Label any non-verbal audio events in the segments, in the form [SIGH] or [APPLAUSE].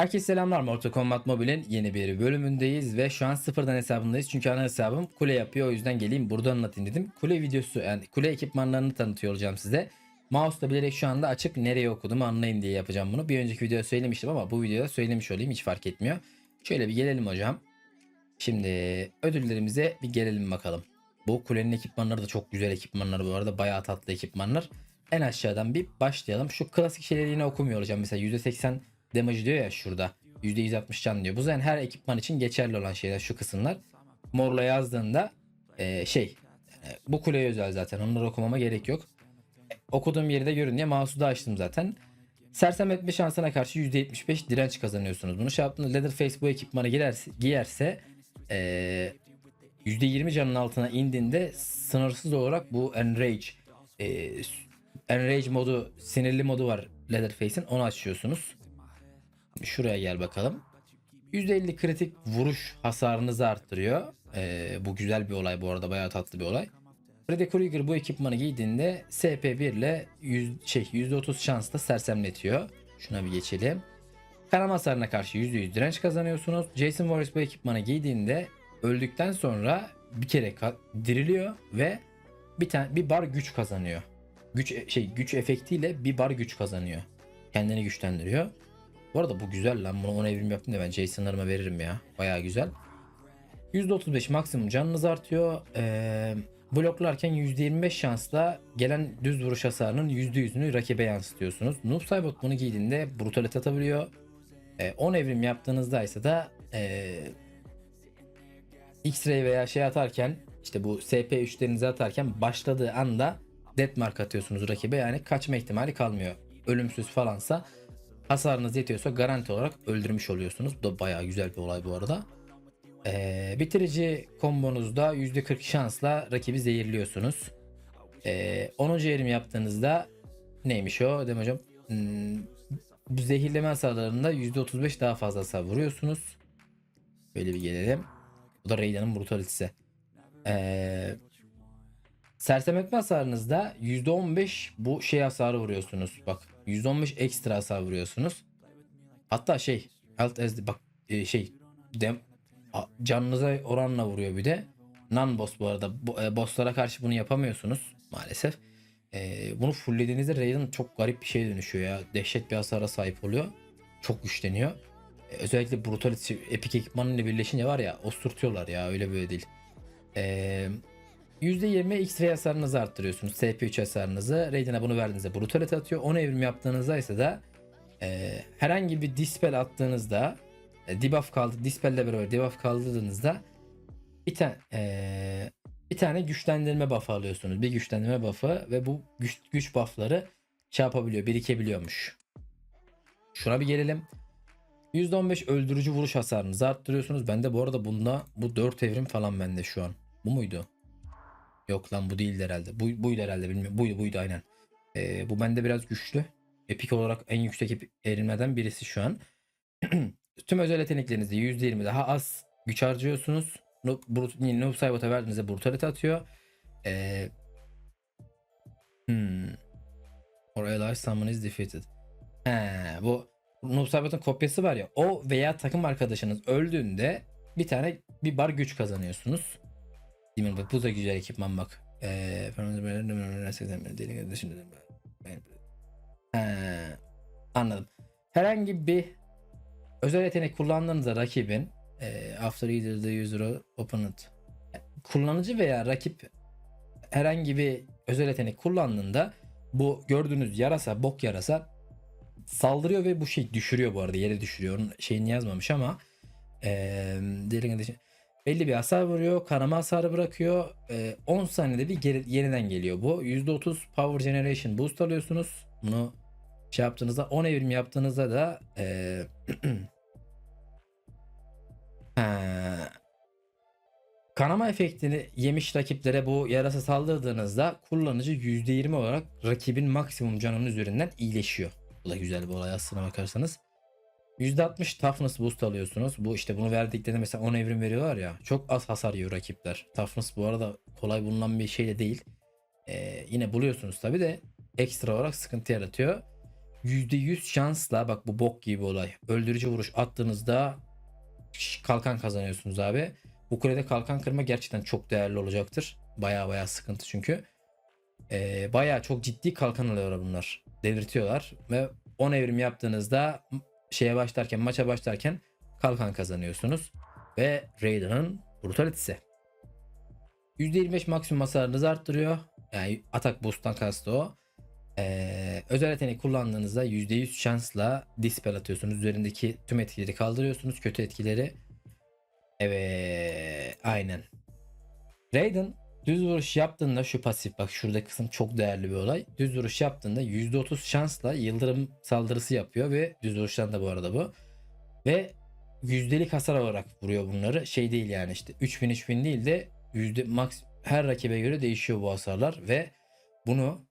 Herkese selamlar Mortal Kombat Mobile'in yeni bir bölümündeyiz ve şu an sıfırdan hesabındayız. Çünkü ana hesabım kule yapıyor o yüzden geleyim burada anlatayım dedim. Kule videosu yani kule ekipmanlarını tanıtıyor olacağım size. Mouse'la bilerek şu anda açık nereye okuduğumu anlayın diye yapacağım bunu. Bir önceki videoda söylemiştim ama bu videoda söylemiş olayım hiç fark etmiyor. Şöyle bir gelelim hocam. Şimdi ödüllerimize bir gelelim bakalım. Bu kulenin ekipmanları da çok güzel ekipmanlar bu arada bayağı tatlı ekipmanlar. En aşağıdan bir başlayalım. Şu klasik şeyleri yine okumuyor hocam. Mesela %80 damage diyor ya şurada. %160 can diyor. Bu zaten her ekipman için geçerli olan şeyler şu kısımlar. Morla yazdığında e, şey e, bu kuleye özel zaten onları okumama gerek yok. E, okuduğum yeri de görün diye mouse'u da açtım zaten. Sersem etme şansına karşı %75 direnç kazanıyorsunuz. Bunu şey yaptığınız Leatherface bu ekipmanı giyerse, giyerse e, %20 canın altına indiğinde sınırsız olarak bu Enrage e, Enrage modu sinirli modu var Leatherface'in onu açıyorsunuz. Şuraya gel bakalım. %50 kritik vuruş hasarınızı arttırıyor. Ee, bu güzel bir olay bu arada bayağı tatlı bir olay. Freddy Krueger bu ekipmanı giydiğinde SP1 ile 100, şey, %30 şansla sersemletiyor. Şuna bir geçelim. Kanama hasarına karşı %100 direnç kazanıyorsunuz. Jason Voorhees bu ekipmanı giydiğinde öldükten sonra bir kere diriliyor ve bir tane bir bar güç kazanıyor. Güç e- şey güç efektiyle bir bar güç kazanıyor. Kendini güçlendiriyor. Bu arada bu güzel lan. Bunu 10 evrim yaptım da ben Jason'larıma veririm ya. Bayağı güzel. %35 maksimum canınız artıyor. Ee, bloklarken %25 şansla gelen düz vuruş hasarının %100'ünü rakibe yansıtıyorsunuz. Noob Saibot bunu giydiğinde brutalit atabiliyor. Ee, 10 evrim yaptığınızda ise de ee, X-ray veya şey atarken işte bu SP3'lerinizi atarken başladığı anda deathmark atıyorsunuz rakibe yani kaçma ihtimali kalmıyor. Ölümsüz falansa hasarınız yetiyorsa garanti olarak öldürmüş oluyorsunuz. Bu da bayağı güzel bir olay bu arada. Ee, bitirici kombonuzda %40 şansla rakibi zehirliyorsunuz. Ee, 10. erim yaptığınızda neymiş o mi hocam? Hmm, bu zehirleme hasarlarında %35 daha fazla hasar vuruyorsunuz. Böyle bir gelelim. Bu da Raiden'ın brutalitesi. Ee, sersem etme hasarınızda %15 bu şey hasarı vuruyorsunuz. Bak %15 ekstra hasar vuruyorsunuz. Hatta şey health as bak e, şey dem, canınıza oranla vuruyor bir de. Non boss bu arada. Bu, e, bosslara karşı bunu yapamıyorsunuz maalesef. E, bunu fulllediğinizde Raiden çok garip bir şeye dönüşüyor ya. Dehşet bir hasara sahip oluyor. Çok güçleniyor. E, özellikle Brutality Epic ekipmanıyla birleşince var ya osurtuyorlar ya öyle böyle değil. Eee %20 X-ray hasarınızı arttırıyorsunuz. SP3 hasarınızı. Raiden'e bunu verdiğinizde Brutality atıyor. 10 evrim yaptığınızda ise de e, herhangi bir dispel attığınızda e, debuff kaldı. Dispel ile beraber debuff kaldırdığınızda bir tane bir tane güçlendirme buff'ı alıyorsunuz. Bir güçlendirme buff'ı ve bu güç, güç buff'ları şey birikebiliyormuş. Şuna bir gelelim. %15 öldürücü vuruş hasarınızı arttırıyorsunuz. Bende bu arada bunda bu 4 evrim falan bende şu an. Bu muydu? Yok lan bu değildi herhalde. Bu, buydu herhalde bilmiyorum. Buydu buydu aynen. Ee, bu bende biraz güçlü. Epik olarak en yüksek erilmeden birisi şu an. [CLEARS THROAT] Tüm özel yeteneklerinizde %20 daha az güç harcıyorsunuz. Noob, brut, Noob Saibot'a verdiğinizde brutality atıyor. Ee, hmm. Or ally summon is defeated. He, bu Noob Saibot'un kopyası var ya. O veya takım arkadaşınız öldüğünde bir tane bir bar güç kazanıyorsunuz. Mi? Bak bu da güzel ekipman bak. Eee anladım. Herhangi bir özel yetenek kullandığınızda rakibin eee, after either the user opponent kullanıcı veya rakip herhangi bir özel yetenek kullandığında bu gördüğünüz yarasa bok yarasa saldırıyor ve bu şey düşürüyor bu arada yere düşürüyor. Onun şeyini yazmamış ama derin belli bir hasar vuruyor. Kanama hasarı bırakıyor. Ee, 10 saniyede bir geri, yeniden geliyor bu. %30 power generation boost alıyorsunuz. Bunu şey yaptığınızda 10 evrim yaptığınızda da ee, [CLEARS THROAT] ha, kanama efektini yemiş rakiplere bu yarasa saldırdığınızda kullanıcı %20 olarak rakibin maksimum canının üzerinden iyileşiyor. Bu da güzel bir olay aslına bakarsanız. %60 toughness boost alıyorsunuz. Bu işte bunu verdiklerinde mesela 10 evrim veriyorlar ya. Çok az hasar yiyor rakipler. Toughness bu arada kolay bulunan bir şey de değil. Ee, yine buluyorsunuz tabi de ekstra olarak sıkıntı yaratıyor. %100 şansla bak bu bok gibi olay. Öldürücü vuruş attığınızda kalkan kazanıyorsunuz abi. Bu kulede kalkan kırma gerçekten çok değerli olacaktır. Baya baya sıkıntı çünkü. Ee, baya çok ciddi kalkan alıyorlar bunlar. Delirtiyorlar ve 10 evrim yaptığınızda şeye başlarken maça başlarken kalkan kazanıyorsunuz. Ve Raiden'ın brutalitesi. %25 maksimum hasarınızı arttırıyor. Yani atak boost'tan kastı o. Ee, özel yetenek kullandığınızda %100 şansla dispel atıyorsunuz. Üzerindeki tüm etkileri kaldırıyorsunuz. Kötü etkileri. Evet. Aynen. Raiden düz vuruş yaptığında şu pasif bak şurada kısım çok değerli bir olay. Düz vuruş yaptığında %30 şansla yıldırım saldırısı yapıyor ve düz vuruştan da bu arada bu. Ve yüzdelik hasar olarak vuruyor bunları. Şey değil yani işte 3000 3000 değil de yüzde max her rakibe göre değişiyor bu hasarlar ve bunu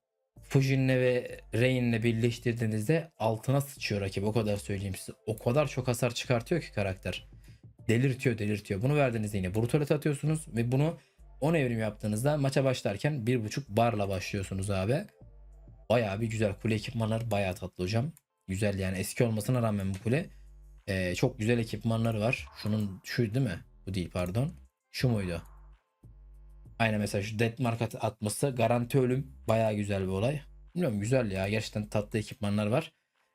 Fujin'le ve Rain'le birleştirdiğinizde altına sıçıyor rakip o kadar söyleyeyim size. O kadar çok hasar çıkartıyor ki karakter. Delirtiyor delirtiyor. Bunu verdiğinizde yine brutalit atıyorsunuz ve bunu 10 evrim yaptığınızda maça başlarken 1.5 barla başlıyorsunuz abi. Bayağı bir güzel. Kule ekipmanları bayağı tatlı hocam. Güzel yani eski olmasına rağmen bu kule. Ee, çok güzel ekipmanları var. Şunun şu değil mi? Bu değil pardon. Şu muydu? Aynen mesela şu dead mark at- atması garanti ölüm bayağı güzel bir olay. Bilmiyorum güzel ya gerçekten tatlı ekipmanlar var.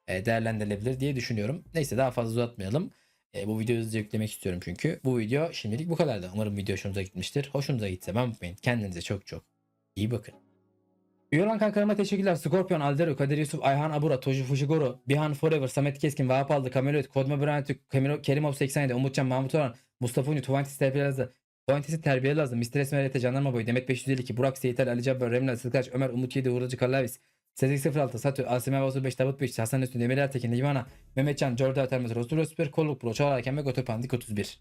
Ee, değerlendirilebilir diye düşünüyorum. Neyse daha fazla uzatmayalım. Ee, bu videoyu hızlıca yüklemek istiyorum çünkü. Bu video şimdilik bu kadardı. Umarım video hoşunuza gitmiştir. Hoşunuza gitse ben unutmayın. Kendinize çok çok iyi bakın. Üye olan kankalarıma teşekkürler. Scorpion, Aldero, Kadir Yusuf, Ayhan Abura, Toji Fujigoro, Bihan Forever, Samet Keskin, Vahap Aldı, Kameloid, Kodma Kemiro- Kerimov 87, Umutcan, Mahmut Orhan, Mustafa Ünlü, Tuvantis Terbiyeli Lazı, Tuvantis'i Terbiyeli Lazı, Mr. Esmerete, Jandarma Boyu, Demet 552, Burak Seyitel, Ali Cabbar, Remla, Sıskaç, Ömer, Umut 7, Uğurlucu Kallavis, Sezik 06, Satü, Asime Vasu 5, Davut 5, Hasan Üstün, Demir Ertekin, Livana, Mehmetcan, Jorda Termez, Rosul Ösper, Kolluk Pro, Çağlar ve Götü Pandik 31.